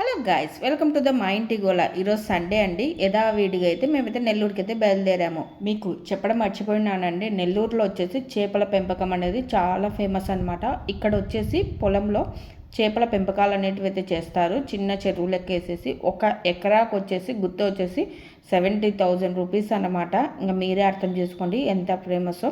Hello guys welcome to the మా ఇంటి గోలా ఈరోజు సండే అండి. యథావిడిగా అయితే మేమైతే నెల్లూరుకి అయితే బయలుదేరాము. మీకు చెప్పడం మర్చిపోయినానండి. నెల్లూరులో వచ్చేసి చేపల పెంపకం అనేది చాలా ఫేమస్ అనమాట ఇక్కడ వచ్చేసి పొలంలో చేపల పెంపకాలు అనేటివి అయితే చేస్తారు. చిన్న చెరువులకి వేసేసి ఒక ఎకరాకు వచ్చేసి గుత్త వచ్చేసి సెవెంటీ థౌజండ్ రూపీస్ అనమాట ఇంకా మీరే అర్థం చేసుకోండి ఎంత ఫేమస్.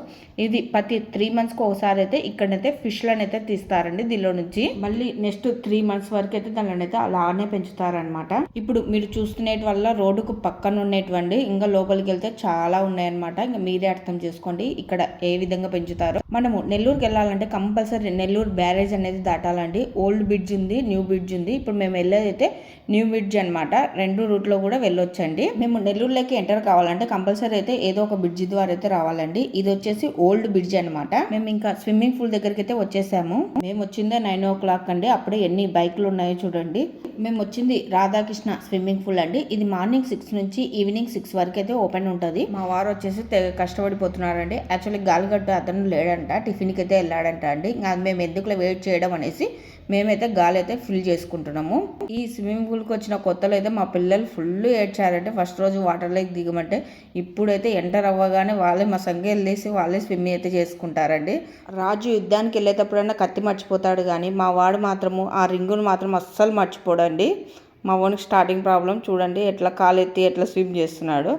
ఇది ప్రతి త్రీ మంత్స్కి ఒకసారి అయితే ఇక్కడనైతే ఫిష్లను అయితే తీస్తారండి దీనిలో నుంచి. మళ్ళీ నెక్స్ట్ త్రీ మంత్స్ వరకు అయితే దానిని అయితే అలానే పెంచుతారనమాట ఇప్పుడు మీరు చూస్తున్నటి వల్ల రోడ్డుకు పక్కన ఉండేటువంటి ఇంకా లోపలికి వెళ్తే చాలా ఉన్నాయన్నమాట. ఇంకా మీరే అర్థం చేసుకోండి ఇక్కడ ఏ విధంగా పెంచుతారో. మనము నెల్లూరుకి వెళ్ళాలంటే కంపల్సరీ నెల్లూరు బ్యారేజ్ అనేది దాటాలండి. ఓల్డ్ బ్రిడ్జ్ ఉంది న్యూ బ్రిడ్జ్ ఉంది. ఇప్పుడు మేము వెళ్ళేది అయితే న్యూ బ్రిడ్జ్ అనమాట రెండు రూట్లో కూడా వెళ్ళొచ్చండి. మేము నెల్లూరులోకి ఎంటర్ కావాలంటే కంపల్సరీ అయితే ఏదో ఒక బ్రిడ్జ్ ద్వారా అయితే రావాలండి. ఇది వచ్చేసి ఓల్డ్ బ్రిడ్జ్ అనమాట మేము ఇంకా స్విమ్మింగ్ పూల్ దగ్గరికి అయితే వచ్చేసాము. మేము వచ్చిందే నైన్ ఓ క్లాక్ అండి. అప్పుడే ఎన్ని బైక్లు ఉన్నాయో చూడండి. మేము వచ్చింది రాధాకృష్ణ స్విమ్మింగ్ పూల్ అండి. ఇది మార్నింగ్ సిక్స్ నుంచి ఈవినింగ్ సిక్స్ వరకు అయితే ఓపెన్ ఉంటుంది. మా వారు వచ్చేసి తెగ కష్టపడిపోతున్నారండి. యాక్చువల్లీ గాలిగడ్డ అతను లేడంట. టిఫిన్కి అయితే వెళ్ళాడంట అండి. మేము ఎందుకులో వెయిట్ చేయడం అనేసి మేమైతే గాలి అయితే ఫిల్ చేసుకుంటున్నాము. ఈ స్విమ్మింగ్ పూల్కి వచ్చిన కొత్తలో అయితే మా పిల్లలు ఫుల్ ఏడ్చారంటే ఫస్ట్ రోజు వాటర్లోకి దిగమంటే ఇప్పుడైతే ఎంటర్ అవ్వగానే వాళ్ళే మా సంఖ్య వెళ్ళేసి వాళ్ళే స్విమ్మింగ్ అయితే చేసుకుంటారండి. రాజు యుద్ధానికి వెళ్ళేటప్పుడైనా కత్తి మర్చిపోతాడు కానీ మా వాడు మాత్రము ఆ రింగును మాత్రం అస్సలు మర్చిపోడండి. మా ఓన్కి స్టార్టింగ్ ప్రాబ్లం చూడండి ఎట్లా కాలు ఎత్తి ఎట్లా స్విమ్ చేస్తున్నాడు.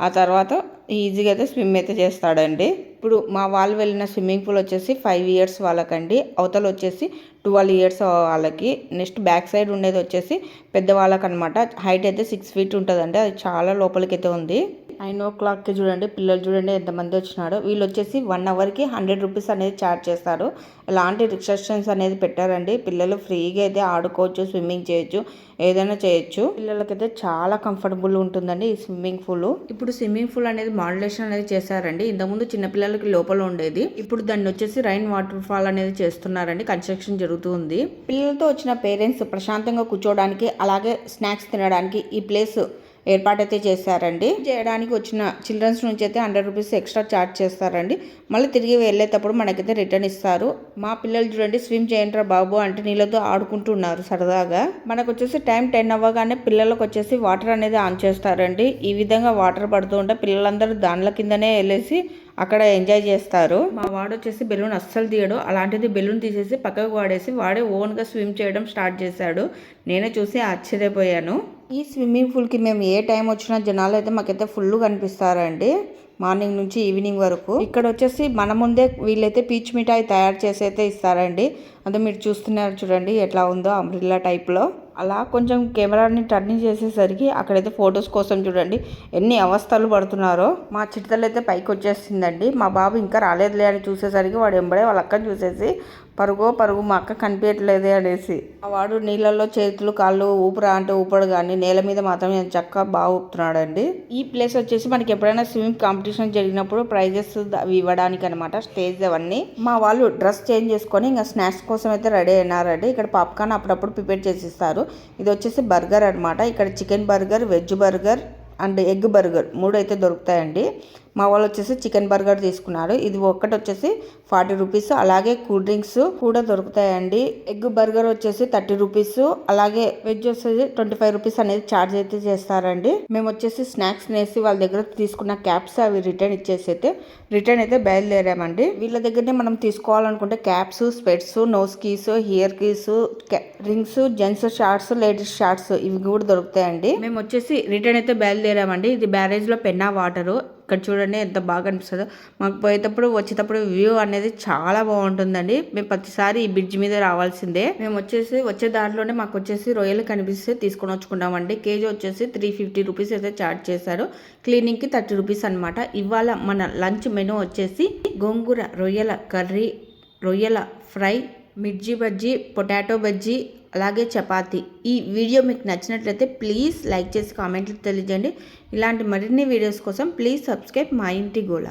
ఆ తర్వాత ఈజీగా అయితే స్విమ్ అయితే చేస్తాడండి. ఇప్పుడు మా వాళ్ళు వెళ్ళిన స్విమ్మింగ్ పూల్ వచ్చేసి ఫైవ్ ఇయర్స్ వాళ్ళకండి. అవతల వచ్చేసి ట్వెల్వ్ ఇయర్స్ వాళ్ళకి. నెక్స్ట్ బ్యాక్ సైడ్ ఉండేది వచ్చేసి పెద్దవాళ్ళకి అనమాట హైట్ అయితే సిక్స్ ఫీట్ ఉంటుందండి. అది చాలా లోపలికి అయితే ఉంది. నైన్ ఓ క్లాక్కి చూడండి పిల్లలు చూడండి ఎంతమంది వచ్చినాడో వీళ్ళు వచ్చేసి వన్ అవర్కి హండ్రెడ్ రూపీస్ అనేది ఛార్జ్ చేస్తారు. ఎలాంటి రిస్ట్రిక్షన్స్ అనేది పెట్టారండి. పిల్లలు ఫ్రీగా అయితే ఆడుకోవచ్చు స్విమ్మింగ్ చేయొచ్చు ఏదైనా చేయొచ్చు. పిల్లలకైతే చాలా కంఫర్టబుల్ ఉంటుందండి ఈ స్విమ్మింగ్ పూల్. ఇప్పుడు స్విమ్మింగ్ పూల్ అనేది మాడ్యులేషన్ అనేది చేశారండి. ఇంతకుముందు చిన్నపిల్లలకి లోపల ఉండేది. ఇప్పుడు దాన్ని వచ్చేసి రైన్ వాటర్ ఫాల్ అనేది చేస్తున్నారండి. కన్స్ట్రక్షన్ జరుగుతుంది. పిల్లలతో వచ్చిన పేరెంట్స్ ప్రశాంతంగా కూర్చోవడానికి అలాగే స్నాక్స్ తినడానికి ఈ ప్లేస్ ఏర్పాటైతే చేశారండి. చేయడానికి వచ్చిన చిల్డ్రన్స్ నుంచి అయితే హండ్రెడ్ రూపీస్ ఎక్స్ట్రా ఛార్జ్ చేస్తారండి. మళ్ళీ తిరిగి వెళ్ళేటప్పుడు మనకైతే రిటర్న్ ఇస్తారు. మా పిల్లలు చూడండి స్విమ్ చేయండిరా బాబు అంటే నీళ్ళతో ఆడుకుంటున్నారు సరదాగా. మనకు వచ్చేసి టైం టెన్ అవ్వగానే పిల్లలకు వచ్చేసి వాటర్ అనేది ఆన్ చేస్తారండి. ఈ విధంగా వాటర్ పడుతూ ఉంటే పిల్లలందరూ దానిల కిందనే వెళ్ళేసి అక్కడ ఎంజాయ్ చేస్తారు. మా వాడు వచ్చేసి బెలూన్ అస్సలు తీయడు. అలాంటిది బెలూన్ తీసేసి పక్కకు వాడేసి వాడే ఓన్గా స్విమ్ చేయడం స్టార్ట్ చేశాడు. నేనే చూసి ఆశ్చర్యపోయాను. ఈ స్విమ్మింగ్ పూల్కి మేము ఏ టైం వచ్చినా జనాలు అయితే మాకైతే ఫుల్ కనిపిస్తారండి. మార్నింగ్ నుంచి ఈవినింగ్ వరకు. ఇక్కడ వచ్చేసి మన ముందే వీళ్ళైతే పీచ్ మిఠాయి తయారు చేసి అయితే ఇస్తారండి. అదే మీరు చూస్తున్నారు చూడండి ఎట్లా ఉందో అంబ్రిల్లా టైప్లో. అలా కొంచెం కెమెరాని టర్నింగ్ చేసేసరికి అక్కడైతే ఫొటోస్ కోసం చూడండి ఎన్ని అవస్థలు పడుతున్నారో. మా చిట్టలు అయితే పైకి వచ్చేసిందండి. మా బాబు ఇంకా రాలేదులే అని చూసేసరికి వాడు ఎంబడే వాళ్ళ అక్కని చూసేసి పరుగో పరుగు మా అక్క కనిపించట్లేదే అనేసి. ఆ వాడు నీళ్ళల్లో చేతులు కాళ్ళు ఊపిరా అంటే ఊపడు కానీ నేల మీద మాత్రం చక్కగా బాగా ఊపుతున్నాడండి. ఈ ప్లేస్ వచ్చేసి మనకి ఎప్పుడైనా స్విమ్మింగ్ కాంపిటీషన్ జరిగినప్పుడు ప్రైజెస్ ఇవ్వడానికి అనమాట స్టేజ్ అవన్నీ. మా వాళ్ళు డ్రెస్ చేంజ్ చేసుకొని ఇంకా స్నాక్స్ కోసం అయితే రెడీ అయినారండి. ఇక్కడ పాప్కార్న్ అప్పుడప్పుడు ప్రిపేర్ చేసి ఇస్తారు ఇది వచ్చేసి బర్గర్ అనమాట ఇక్కడ chicken burger veg burger and egg burger మూడు అయితే దొరుకుతాయండి. మా వాళ్ళు వచ్చేసి చికెన్ బర్గర్ తీసుకున్నారు. ఇది ఒక్కటి వచ్చేసి ఫార్టీ రూపీస్. అలాగే కూల్ డ్రింక్స్ కూడా దొరుకుతాయండి. ఎగ్ బర్గర్ వచ్చేసి థర్టీ రూపీస్. అలాగే వెజ్ వచ్చేసి ట్వంటీ ఫైవ్ రూపీస్ అనేది ఛార్జ్ అయితే చేస్తారండి. మేము వచ్చేసి స్నాక్స్ నేసి వాళ్ళ దగ్గర తీసుకున్న క్యాప్స్ అవి రిటర్న్ ఇచ్చేసి అయితే రిటర్న్ అయితే బయలుదేరామండి. వీళ్ళ దగ్గరనే మనం తీసుకోవాలనుకుంటే caps specs nose keys ear keys rings gents shorts ladies shorts ఇవి కూడా దొరుకుతాయండి. మేము వచ్చేసి రిటర్న్ అయితే బయలుదేరామండి. ఇది బ్యారేజ్లో పెన్నా వాటర్. ఇక్కడ చూడండి ఎంత బాగా అనిపిస్తుందో. మాకు పోయేటప్పుడు వచ్చేటప్పుడు వ్యూ అనేది చాలా బాగుంటుందండి. మేము ప్రతిసారి ఈ బ్రిడ్జ్ మీద రావాల్సిందే. మేము వచ్చేసి వచ్చే దాంట్లోనే మాకు వచ్చేసి రొయ్యలు కనిపిస్తే తీసుకొని వచ్చుకుంటామండి. కేజీ వచ్చేసి త్రీ ఫిఫ్టీ రూపీస్ అయితే చార్జ్ చేశారు. క్లీనింగ్కి థర్టీ రూపీస్ అనమాట ఇవాళ మన లంచ్ మెనూ వచ్చేసి గోంగూర రొయ్యల కర్రీ రొయ్యల ఫ్రై మిర్చి బజ్జీ పొటాటో బజ్జీ అలాగే చపాతి. ఈ వీడియో మీకు నచ్చినట్లయితే ప్లీజ్ లైక్ చేసి కామెంట్లు తెలియజేయండి. ఇలాంటి మరిన్ని వీడియోస్ కోసం ప్లీజ్ సబ్స్క్రైబ్ మా ఇంటి గోళ.